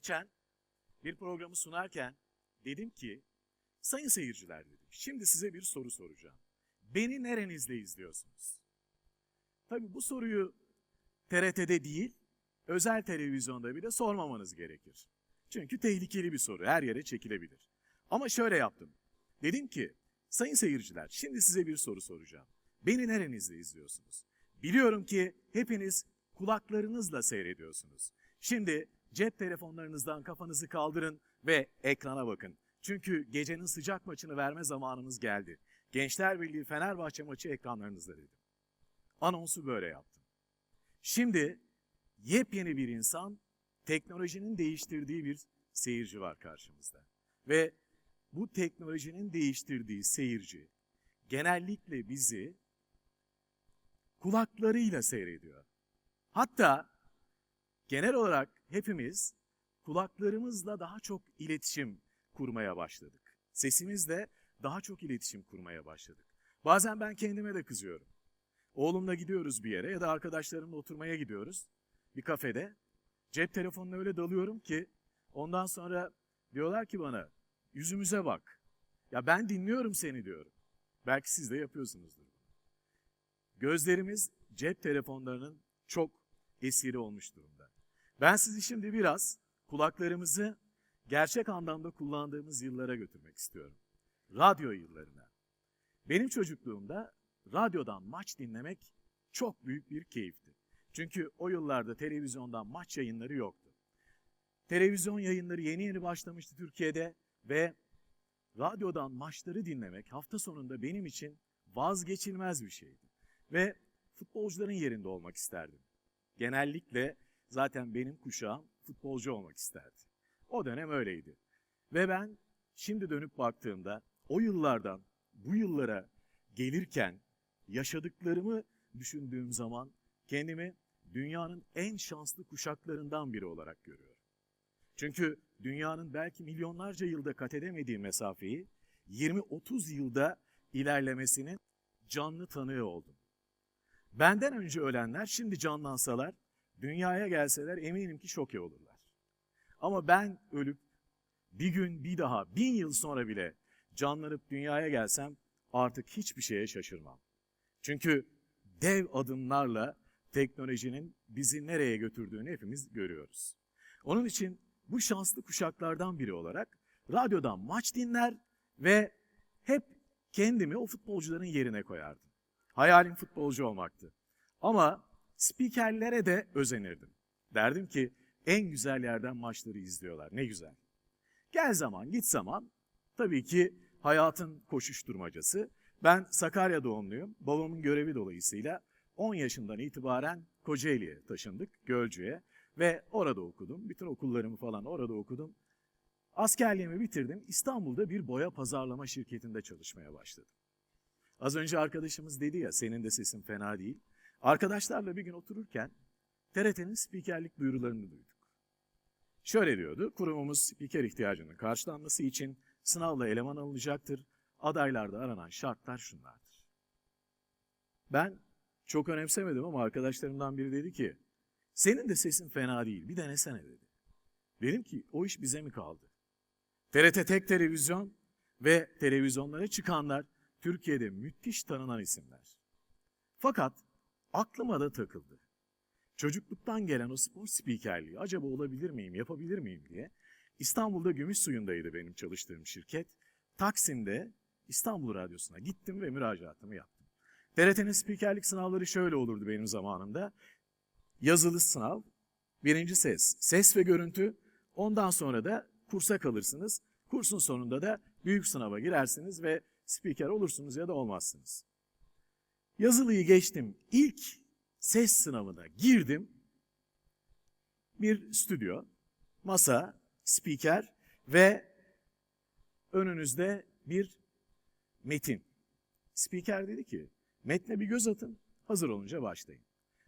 Geçen bir programı sunarken dedim ki, sayın seyirciler dedim, şimdi size bir soru soracağım. Beni nerenizde izliyorsunuz? Tabii bu soruyu TRT'de değil, özel televizyonda bile sormamanız gerekir. Çünkü tehlikeli bir soru, her yere çekilebilir. Ama şöyle yaptım. Dedim ki, sayın seyirciler, şimdi size bir soru soracağım. Beni nerenizde izliyorsunuz? Biliyorum ki hepiniz kulaklarınızla seyrediyorsunuz. Şimdi cep telefonlarınızdan kafanızı kaldırın ve ekrana bakın. Çünkü gecenin sıcak maçını verme zamanımız geldi. Gençler Birliği Fenerbahçe maçı ekranlarınızda dedim. Anonsu böyle yaptım. Şimdi yepyeni bir insan, teknolojinin değiştirdiği bir seyirci var karşımızda. Ve bu teknolojinin değiştirdiği seyirci genellikle bizi kulaklarıyla seyrediyor. Hatta genel olarak hepimiz kulaklarımızla daha çok iletişim kurmaya başladık. Sesimizle daha çok iletişim kurmaya başladık. Bazen ben kendime de kızıyorum. Oğlumla gidiyoruz bir yere ya da arkadaşlarımla oturmaya gidiyoruz bir kafede. Cep telefonuna öyle dalıyorum ki ondan sonra diyorlar ki bana yüzümüze bak. Ya ben dinliyorum seni diyorum. Belki siz de yapıyorsunuzdur. Gözlerimiz cep telefonlarının çok esiri olmuş durumda. Ben sizi şimdi biraz kulaklarımızı gerçek anlamda kullandığımız yıllara götürmek istiyorum. Radyo yıllarına. Benim çocukluğumda radyodan maç dinlemek çok büyük bir keyifti. Çünkü o yıllarda televizyondan maç yayınları yoktu. Televizyon yayınları yeni yeni başlamıştı Türkiye'de ve radyodan maçları dinlemek hafta sonunda benim için vazgeçilmez bir şeydi. Ve futbolcuların yerinde olmak isterdim. Genellikle zaten benim kuşağım futbolcu olmak isterdi. O dönem öyleydi. Ve ben şimdi dönüp baktığımda o yıllardan bu yıllara gelirken yaşadıklarımı düşündüğüm zaman kendimi dünyanın en şanslı kuşaklarından biri olarak görüyorum. Çünkü dünyanın belki milyonlarca yılda kat edemediği mesafeyi 20-30 yılda ilerlemesinin canlı tanığı oldum. Benden önce ölenler şimdi canlansalar, dünyaya gelseler eminim ki şoke olurlar. Ama ben ölüp bir gün bir daha bin yıl sonra bile canlanıp dünyaya gelsem artık hiçbir şeye şaşırmam. Çünkü dev adımlarla teknolojinin bizi nereye götürdüğünü hepimiz görüyoruz. Onun için bu şanslı kuşaklardan biri olarak radyodan maç dinler ve hep kendimi o futbolcuların yerine koyardım. Hayalim futbolcu olmaktı. Ama spikerlere de özenirdim. Derdim ki en güzel yerden maçları izliyorlar. Ne güzel. Gel zaman git zaman tabii ki hayatın koşuşturmacası. Ben Sakarya doğumluyum. Babamın görevi dolayısıyla 10 yaşından itibaren Kocaeli'ye taşındık, Gölcük'e ve orada okudum. Bütün okullarımı falan orada okudum. Askerliğimi bitirdim. İstanbul'da bir boya pazarlama şirketinde çalışmaya başladım. Az önce arkadaşımız dedi ya senin de sesin fena değil. Arkadaşlarla bir gün otururken TRT'nin spikerlik duyurularını duyduk. Şöyle diyordu, kurumumuz spiker ihtiyacının karşılanması için sınavla eleman alınacaktır. Adaylarda aranan şartlar şunlardır. Ben çok önemsemedim ama arkadaşlarımdan biri dedi ki, senin de sesin fena değil, bir denesene dedi. Dedim ki, o iş bize mi kaldı? TRT tek televizyon ve televizyonlara çıkanlar Türkiye'de müthiş tanınan isimler. Fakat aklıma da takıldı. Çocukluktan gelen o spor spikerliği acaba olabilir miyim, yapabilir miyim diye İstanbul'da Gümüşsuyu'ndaydı benim çalıştığım şirket. Taksim'de İstanbul Radyosu'na gittim ve müracaatımı yaptım. TRT'nin spikerlik sınavları şöyle olurdu benim zamanımda. Yazılı sınav, birinci ses, ses ve görüntü. Ondan sonra da kursa kalırsınız. Kursun sonunda da büyük sınava girersiniz ve spiker olursunuz ya da olmazsınız. Yazılıyı geçtim. İlk ses sınavına girdim. Bir stüdyo, masa, spiker ve önünüzde bir metin. Spiker dedi ki, metne bir göz atın, hazır olunca başlayın.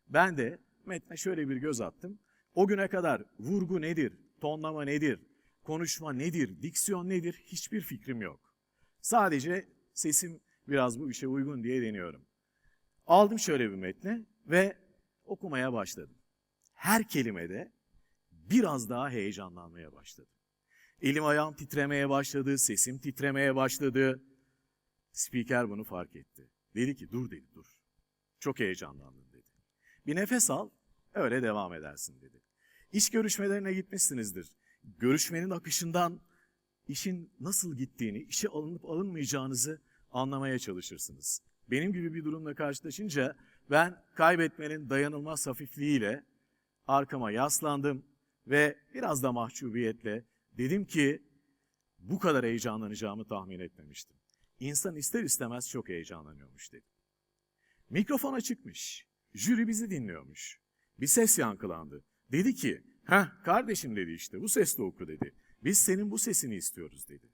Ben de metne şöyle bir göz attım. O güne kadar vurgu nedir, tonlama nedir, konuşma nedir, diksiyon nedir hiçbir fikrim yok. Sadece sesim biraz bu işe uygun diye deniyorum. Aldım şöyle bir metni ve okumaya başladım. Her kelimede biraz daha heyecanlanmaya başladı. Elim ayağım titremeye başladı, sesim titremeye başladı. Spiker bunu fark etti. Dedi ki dur dedi dur. Çok heyecanlandın dedi. Bir nefes al, öyle devam edersin dedi. İş görüşmelerine gitmişsinizdir. Görüşmenin akışından işin nasıl gittiğini, işe alınıp alınmayacağınızı anlamaya çalışırsınız. Benim gibi bir durumla karşılaşınca ben kaybetmenin dayanılmaz hafifliğiyle arkama yaslandım ve biraz da mahcubiyetle dedim ki bu kadar heyecanlanacağımı tahmin etmemiştim. İnsan ister istemez çok heyecanlanıyormuş dedim. Mikrofona çıkmış. Jüri bizi dinliyormuş. Bir ses yankılandı. Dedi ki, heh kardeşim dedi işte bu sesle oku dedi. Biz senin bu sesini istiyoruz dedi.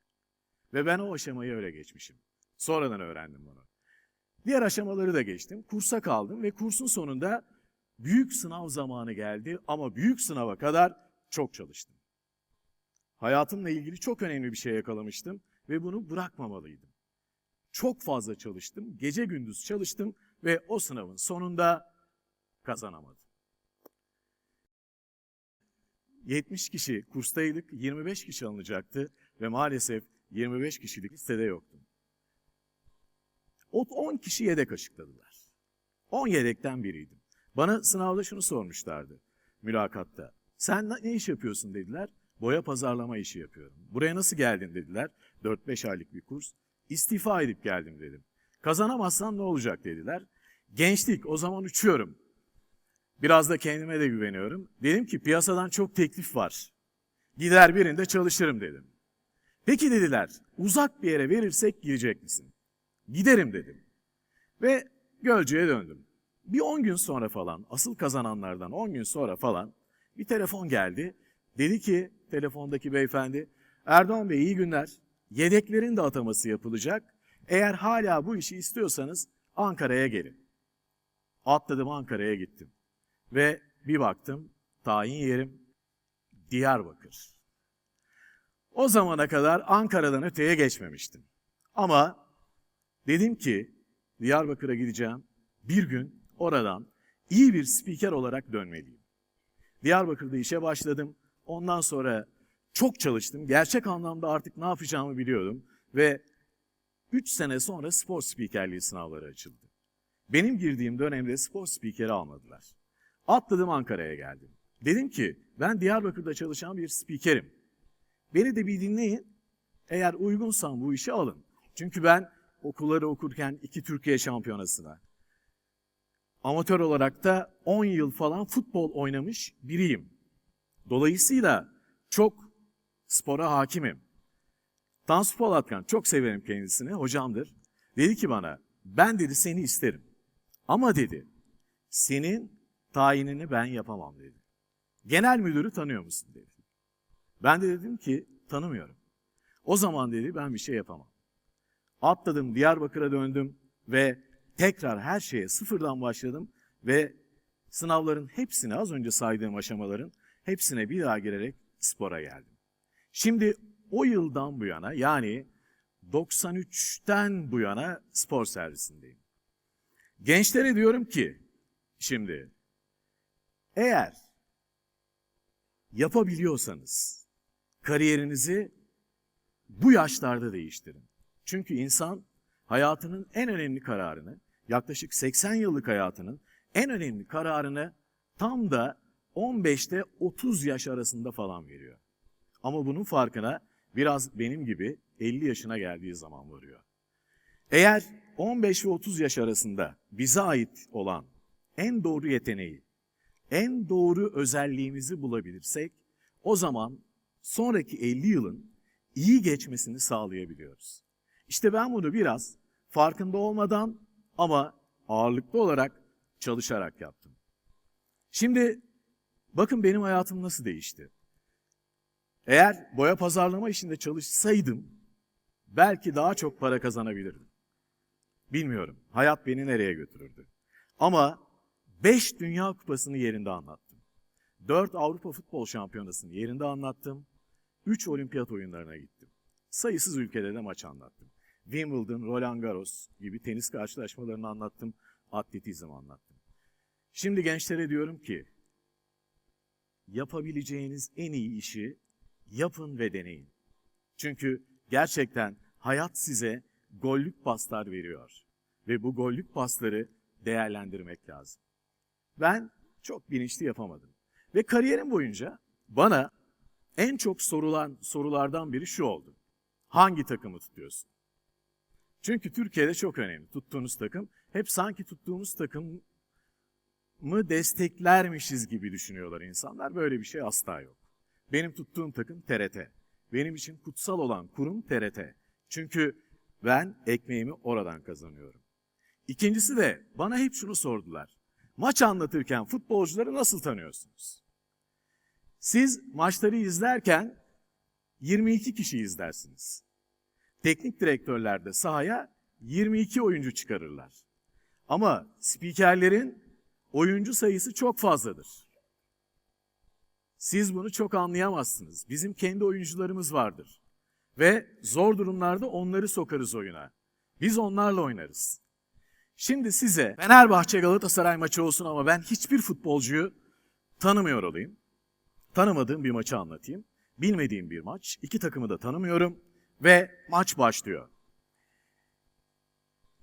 Ve ben o aşamayı öyle geçmişim. Sonradan öğrendim bunu. Diğer aşamaları da geçtim. Kursa kaldım ve kursun sonunda büyük sınav zamanı geldi ama büyük sınava kadar çok çalıştım. Hayatımla ilgili çok önemli bir şey yakalamıştım ve bunu bırakmamalıydım. Çok fazla çalıştım, gece gündüz çalıştım ve o sınavın sonunda kazanamadım. 70 kişi kurstaydık, 25 kişi alınacaktı ve maalesef 25 kişilik listede yoktum. O 10 kişi yedek açıkladılar. 10 yedekten biriydim. Bana sınavda şunu sormuşlardı mülakatta. Sen ne iş yapıyorsun dediler. Boya pazarlama işi yapıyorum. Buraya nasıl geldin dediler. 4-5 aylık bir kurs. İstifa edip geldim dedim. Kazanamazsan ne olacak dediler. Gençlik o zaman uçuyorum. Biraz da kendime de güveniyorum. Dedim ki piyasadan çok teklif var. Gider birinde çalışırım dedim. Peki dediler uzak bir yere verirsek girecek misin? Giderim dedim. Ve Gölcük'e döndüm. Bir 10 gün sonra falan, asıl kazananlardan 10 gün sonra falan bir telefon geldi. Dedi ki telefondaki beyefendi, Erdoğan Bey iyi günler. Yedeklerin de ataması yapılacak. Eğer hala bu işi istiyorsanız Ankara'ya gelin. Atladım Ankara'ya gittim. Ve bir baktım tayin yerim Diyarbakır. O zamana kadar Ankara'dan öteye geçmemiştim. Ama dedim ki Diyarbakır'a gideceğim. Bir gün oradan iyi bir spiker olarak dönmeliyim. Diyarbakır'da işe başladım. Ondan sonra çok çalıştım. Gerçek anlamda artık ne yapacağımı biliyordum. Ve 3 sene sonra spor spikerliği sınavları açıldı. Benim girdiğim dönemde spor spikeri almadılar. Atladım Ankara'ya geldim. Dedim ki ben Diyarbakır'da çalışan bir spikerim. Beni de bir dinleyin. Eğer uygunsam bu işi alın. Çünkü ben okulları okurken iki Türkiye şampiyonasına, amatör olarak da 10 yıl falan futbol oynamış biriyim. Dolayısıyla çok spora hakimim. Tansu Polatkan çok severim kendisini, hocamdır. Dedi ki bana, ben dedi seni isterim. Ama dedi, senin tayinini ben yapamam dedi. Genel müdürü tanıyor musun dedi. Ben de dedim ki tanımıyorum. O zaman dedi ben bir şey yapamam. Atladım Diyarbakır'a döndüm ve tekrar her şeye sıfırdan başladım ve sınavların hepsine az önce saydığım aşamaların hepsine bir daha girerek spora geldim. Şimdi o yıldan bu yana yani 93'ten bu yana spor servisindeyim. Gençlere diyorum ki şimdi eğer yapabiliyorsanız kariyerinizi bu yaşlarda değiştirin. Çünkü insan hayatının en önemli kararını, yaklaşık 80 yıllık hayatının en önemli kararını tam da 15'te 30 yaş arasında falan veriyor. Ama bunun farkına biraz benim gibi 50 yaşına geldiği zaman varıyor. Eğer 15 ve 30 yaş arasında bize ait olan en doğru yeteneği, en doğru özelliğimizi bulabilirsek o zaman sonraki 50 yılın iyi geçmesini sağlayabiliyoruz. İşte ben bunu biraz farkında olmadan ama ağırlıklı olarak çalışarak yaptım. Şimdi bakın benim hayatım nasıl değişti. Eğer boya pazarlama işinde çalışsaydım belki daha çok para kazanabilirdim. Bilmiyorum. Hayat beni nereye götürürdü. Ama 5 Dünya Kupası'nı yerinde anlattım. 4 Avrupa Futbol Şampiyonası'nı yerinde anlattım. 3 olimpiyat oyunlarına gittim. Sayısız ülkede de maç anlattım. Wimbledon, Roland Garros gibi tenis karşılaşmalarını anlattım. Atletizm anlattım. Şimdi gençlere diyorum ki yapabileceğiniz en iyi işi yapın ve deneyin. Çünkü gerçekten hayat size gollük paslar veriyor ve bu gollük pasları değerlendirmek lazım. Ben çok bilinçli yapamadım. Ve kariyerim boyunca bana en çok sorulan sorulardan biri şu oldu. Hangi takımı tutuyorsun? Çünkü Türkiye'de çok önemli tuttuğunuz takım. Hep sanki tuttuğumuz takımı desteklermişiz gibi düşünüyorlar insanlar. Böyle bir şey asla yok. Benim tuttuğum takım TRT. Benim için kutsal olan kurum TRT. Çünkü ben ekmeğimi oradan kazanıyorum. İkincisi de bana hep şunu sordular. Maç anlatırken futbolcuları nasıl tanıyorsunuz? Siz maçları izlerken 22 kişi izlersiniz. Teknik direktörler de sahaya 22 oyuncu çıkarırlar. Ama spikerlerin oyuncu sayısı çok fazladır. Siz bunu çok anlayamazsınız. Bizim kendi oyuncularımız vardır. Ve zor durumlarda onları sokarız oyuna. Biz onlarla oynarız. Şimdi size Fenerbahçe Galatasaray maçı olsun ama ben hiçbir futbolcuyu tanımıyor olayım. Tanımadığım bir maçı anlatayım. Bilmediğim bir maç. İki takımı da tanımıyorum ve maç başlıyor.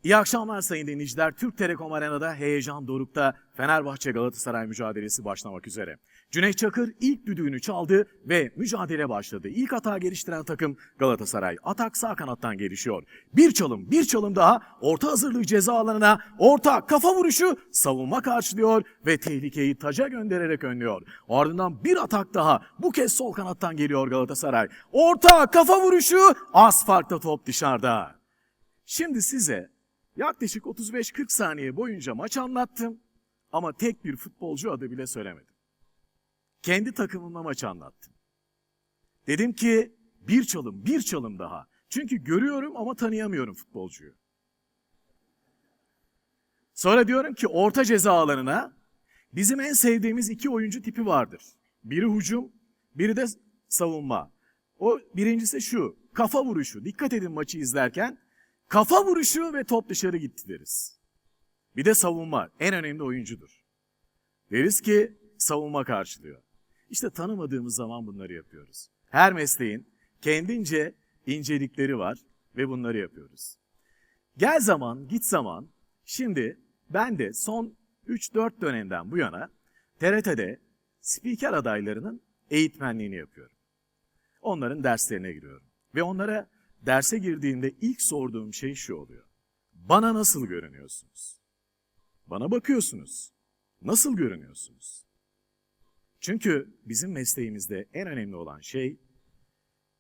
İyi akşamlar sayın dinleyiciler. Türk Telekom Arena'da heyecan dorukta Fenerbahçe Galatasaray mücadelesi başlamak üzere. Cüneyt Çakır ilk düdüğünü çaldı ve mücadele başladı. İlk atağa geliştiren takım Galatasaray. Atak sağ kanattan gelişiyor. Bir çalım, bir çalım daha orta hazırlığı ceza alanına orta kafa vuruşu savunma karşılıyor ve tehlikeyi taca göndererek önlüyor. Ardından bir atak daha bu kez sol kanattan geliyor Galatasaray. Orta kafa vuruşu az farklı top dışarıda. Şimdi size yaklaşık 35-40 saniye boyunca maç anlattım ama tek bir futbolcu adı bile söylemedim. Kendi takımımla maçı anlattım. Dedim ki bir çalım, bir çalım daha. Çünkü görüyorum ama tanıyamıyorum futbolcuyu. Sonra diyorum ki orta ceza alanına bizim en sevdiğimiz iki oyuncu tipi vardır. Biri hücum, biri de savunma. O birincisi şu, kafa vuruşu. Dikkat edin maçı izlerken. Kafa vuruşu ve top dışarı gitti deriz. Bir de savunma en önemli oyuncudur. Deriz ki savunma karşılıyor. İşte tanımadığımız zaman bunları yapıyoruz. Her mesleğin kendince incelikleri var ve bunları yapıyoruz. Gel zaman, git zaman. Şimdi ben de son 3-4 dönemden bu yana TRT'de spiker adaylarının eğitmenliğini yapıyorum. Onların derslerine giriyorum. Ve onlara derse girdiğimde ilk sorduğum şey şu oluyor. Bana nasıl görünüyorsunuz? Bana bakıyorsunuz. Nasıl görünüyorsunuz? Çünkü bizim mesleğimizde en önemli olan şey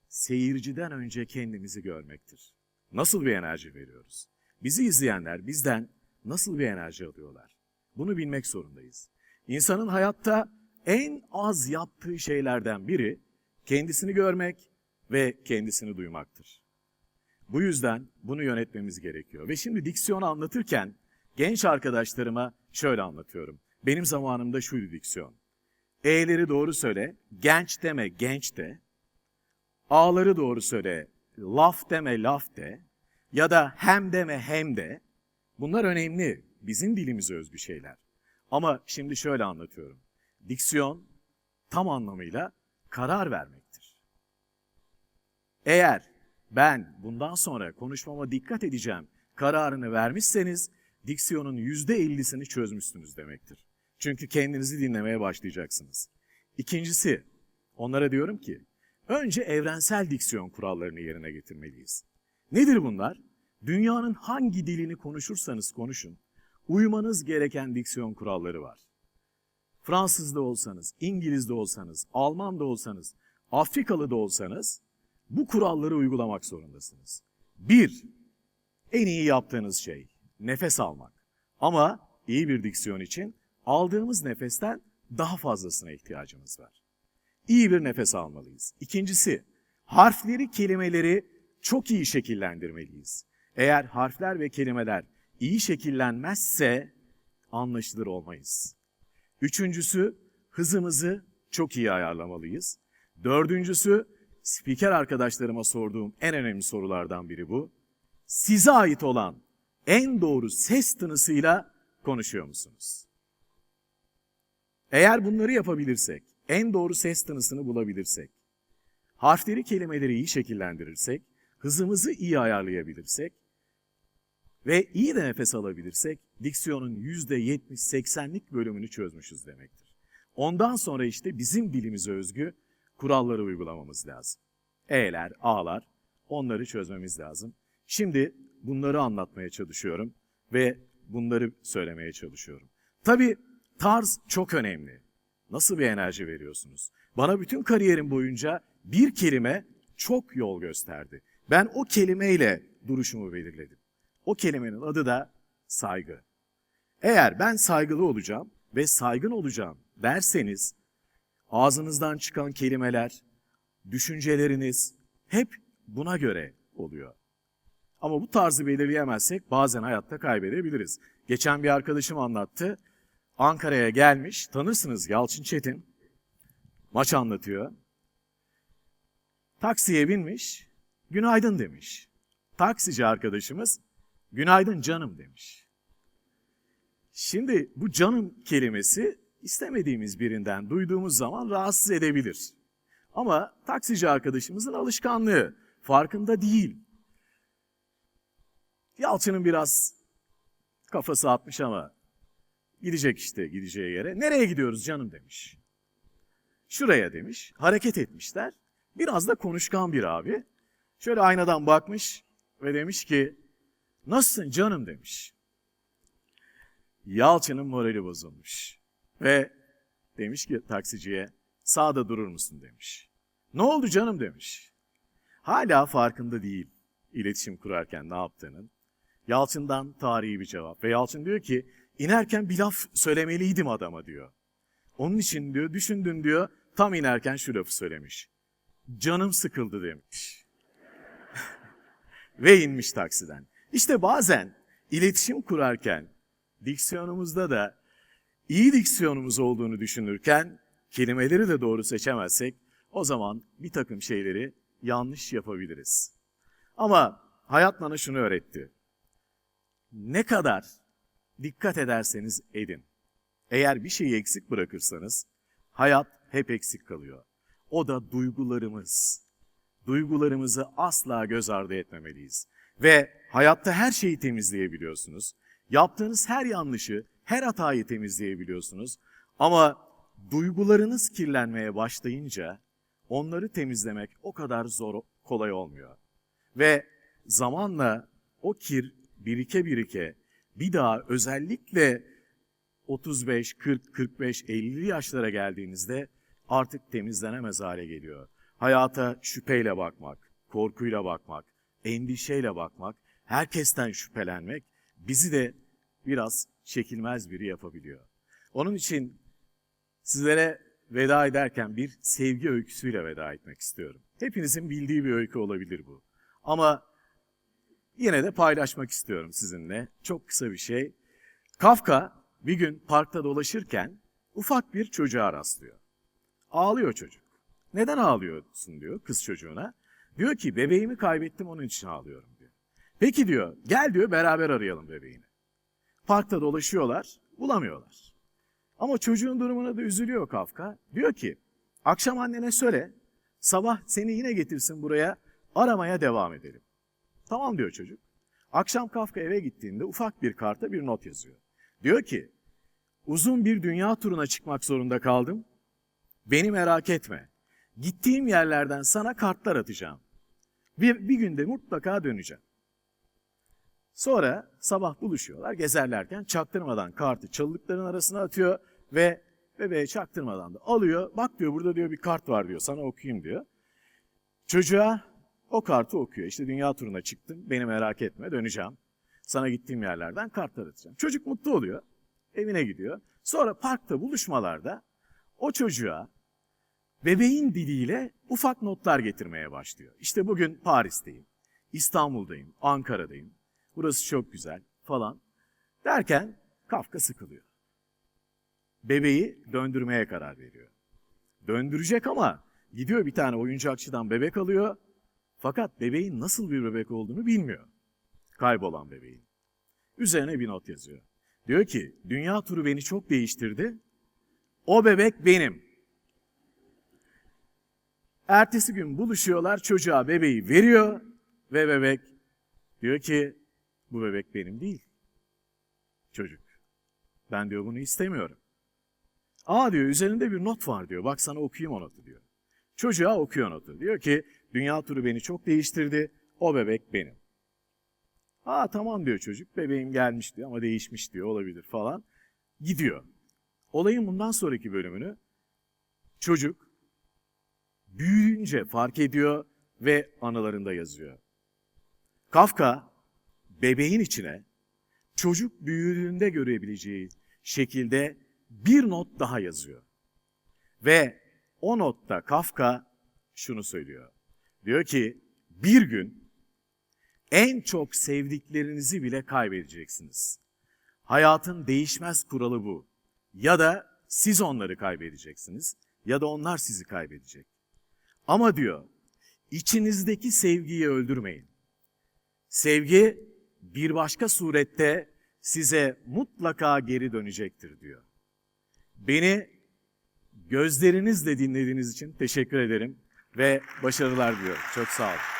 seyirciden önce kendimizi görmektir. Nasıl bir enerji veriyoruz? Bizi izleyenler bizden nasıl bir enerji alıyorlar? Bunu bilmek zorundayız. İnsanın hayatta en az yaptığı şeylerden biri kendisini görmek ve kendisini duymaktır. Bu yüzden bunu yönetmemiz gerekiyor. Ve şimdi diksiyon anlatırken genç arkadaşlarıma şöyle anlatıyorum. Benim zamanımda şuydu diksiyon. E'leri doğru söyle, genç deme genç de. A'ları doğru söyle, laf deme laf de. Ya da hem deme hem de. Bunlar önemli. Bizim dilimize özgü şeyler. Ama şimdi şöyle anlatıyorum. Diksiyon tam anlamıyla karar vermektir. Eğer ben bundan sonra konuşmama dikkat edeceğim kararını vermişseniz diksiyonun yüzde ellisini çözmüşsünüz demektir. Çünkü kendinizi dinlemeye başlayacaksınız. İkincisi, onlara diyorum ki, önce evrensel diksiyon kurallarını yerine getirmeliyiz. Nedir bunlar? Dünyanın hangi dilini konuşursanız konuşun, uymanız gereken diksiyon kuralları var. Fransız da olsanız, İngiliz de olsanız, Alman da olsanız, Afrikalı da olsanız bu kuralları uygulamak zorundasınız. Bir, en iyi yaptığınız şey nefes almak. Ama iyi bir diksiyon için aldığımız nefesten daha fazlasına ihtiyacımız var. İyi bir nefes almalıyız. İkincisi, harfleri, kelimeleri çok iyi şekillendirmeliyiz. Eğer harfler ve kelimeler iyi şekillenmezse anlaşılır olmayız. Üçüncüsü, hızımızı çok iyi ayarlamalıyız. Dördüncüsü, spiker arkadaşlarıma sorduğum en önemli sorulardan biri bu. Size ait olan en doğru ses tınısıyla konuşuyor musunuz? Eğer bunları yapabilirsek, en doğru ses tınısını bulabilirsek, harfleri kelimeleri iyi şekillendirirsek, hızımızı iyi ayarlayabilirsek ve iyi de nefes alabilirsek diksiyonun %70-80'lik bölümünü çözmüşüz demektir. Ondan sonra işte bizim dilimize özgü kuralları uygulamamız lazım. E'ler, A'lar onları çözmemiz lazım. Şimdi bunları anlatmaya çalışıyorum ve bunları söylemeye çalışıyorum. Tabii tarz çok önemli. Nasıl bir enerji veriyorsunuz? Bana bütün kariyerim boyunca bir kelime çok yol gösterdi. Ben o kelimeyle duruşumu belirledim. O kelimenin adı da saygı. Eğer ben saygılı olacağım ve saygın olacağım derseniz ağzınızdan çıkan kelimeler, düşünceleriniz hep buna göre oluyor. Ama bu tarzı belirleyemezsek bazen hayatta kaybedebiliriz. Geçen bir arkadaşım anlattı. Ankara'ya gelmiş, tanırsınız Yalçın Çetin. Maç anlatıyor. Taksiye binmiş, günaydın demiş. Taksici arkadaşımız, günaydın canım demiş. Şimdi bu canım kelimesi istemediğimiz birinden duyduğumuz zaman rahatsız edebilir. Ama taksici arkadaşımızın alışkanlığı, farkında değil. Yalçın'ın biraz kafası atmış ama gidecek işte gideceği yere. Nereye gidiyoruz canım demiş. Şuraya demiş. Hareket etmişler. Biraz da konuşkan bir abi. Şöyle aynadan bakmış ve demiş ki nasılsın canım demiş. Yalçın'ın morali bozulmuş. Ve demiş ki taksiciye sağda durur musun demiş. Ne oldu canım demiş. Hala farkında değil iletişim kurarken ne yaptığının. Yalçın'dan tarihi bir cevap. Ve Yalçın diyor ki inerken bir laf söylemeliydim adama diyor. Onun için diyor düşündün diyor tam inerken şu lafı söylemiş. Canım sıkıldı demiş. Ve inmiş taksiden. İşte bazen iletişim kurarken diksiyonumuzda da iyi diksiyonumuz olduğunu düşünürken kelimeleri de doğru seçemezsek o zaman bir takım şeyleri yanlış yapabiliriz. Ama hayat bana şunu öğretti. Ne kadar dikkat ederseniz edin. Eğer bir şeyi eksik bırakırsanız hayat hep eksik kalıyor. O da duygularımız. Duygularımızı asla göz ardı etmemeliyiz. Ve hayatta her şeyi temizleyebiliyorsunuz. Yaptığınız her yanlışı, her hatayı temizleyebiliyorsunuz. Ama duygularınız kirlenmeye başlayınca onları temizlemek o kadar zor, kolay olmuyor. Ve zamanla o kir birike birike bir daha özellikle 35, 40, 45, 50 yaşlara geldiğinizde artık temizlenemez hale geliyor. Hayata şüpheyle bakmak, korkuyla bakmak, endişeyle bakmak, herkesten şüphelenmek bizi de biraz çekilmez biri yapabiliyor. Onun için sizlere veda ederken bir sevgi öyküsüyle veda etmek istiyorum. Hepinizin bildiği bir öykü olabilir bu. Ama yine de paylaşmak istiyorum sizinle. Çok kısa bir şey. Kafka bir gün parkta dolaşırken ufak bir çocuğa rastlıyor. Ağlıyor çocuk. Neden ağlıyorsun diyor kız çocuğuna. Diyor ki bebeğimi kaybettim onun için ağlıyorum diyor. Peki diyor gel diyor beraber arayalım bebeğini. Parkta dolaşıyorlar bulamıyorlar. Ama çocuğun durumuna da üzülüyor Kafka. Diyor ki akşam annene söyle sabah seni yine getirsin buraya aramaya devam edelim. Tamam diyor çocuk. Akşam Kafka eve gittiğinde ufak bir karta bir not yazıyor. Diyor ki uzun bir dünya turuna çıkmak zorunda kaldım. Beni merak etme. Gittiğim yerlerden sana kartlar atacağım. Bir, bir günde mutlaka döneceğim. Sonra sabah buluşuyorlar gezerlerken çaktırmadan kartı çalılıkların arasına atıyor ve bebeğe çaktırmadan da alıyor. Bak diyor burada diyor bir kart var diyor sana okuyayım diyor. Çocuğa o kartı okuyor. İşte dünya turuna çıktım beni merak etme döneceğim. Sana gittiğim yerlerden kartlar atacağım. Çocuk mutlu oluyor. Evine gidiyor. Sonra parkta buluşmalarda o çocuğa bebeğin diliyle ufak notlar getirmeye başlıyor. İşte bugün Paris'teyim, İstanbul'dayım, Ankara'dayım. Burası çok güzel falan. Derken Kafka sıkılıyor. Bebeği döndürmeye karar veriyor. Döndürecek ama gidiyor bir tane oyuncakçıdan bebek alıyor. Fakat bebeğin nasıl bir bebek olduğunu bilmiyor. Kaybolan bebeğin. Üzerine bir not yazıyor. Diyor ki dünya turu beni çok değiştirdi. O bebek benim. Ertesi gün buluşuyorlar, çocuğa bebeği veriyor ve bebek diyor ki bu bebek benim değil. Çocuk. Ben diyor bunu istemiyorum. Aa diyor üzerinde bir not var diyor. Bak sana okuyayım o notu diyor. Çocuğa okuyor notu. Diyor ki dünya turu beni çok değiştirdi. O bebek benim. Aa tamam diyor çocuk. Bebeğim gelmiş diyor ama değişmiş diyor olabilir falan. Gidiyor. Olayın bundan sonraki bölümünü çocuk büyüyünce fark ediyor ve anılarında yazıyor. Kafka bebeğin içine çocuk büyüdüğünde görebileceği şekilde bir not daha yazıyor. Ve o notta Kafka şunu söylüyor. Diyor ki bir gün en çok sevdiklerinizi bile kaybedeceksiniz. Hayatın değişmez kuralı bu. Ya da siz onları kaybedeceksiniz ya da onlar sizi kaybedecek. Ama diyor, içinizdeki sevgiyi öldürmeyin. Sevgi bir başka surette size mutlaka geri dönecektir diyor. Beni gözlerinizle dinlediğiniz için teşekkür ederim ve başarılar diliyorum. Çok sağ olun.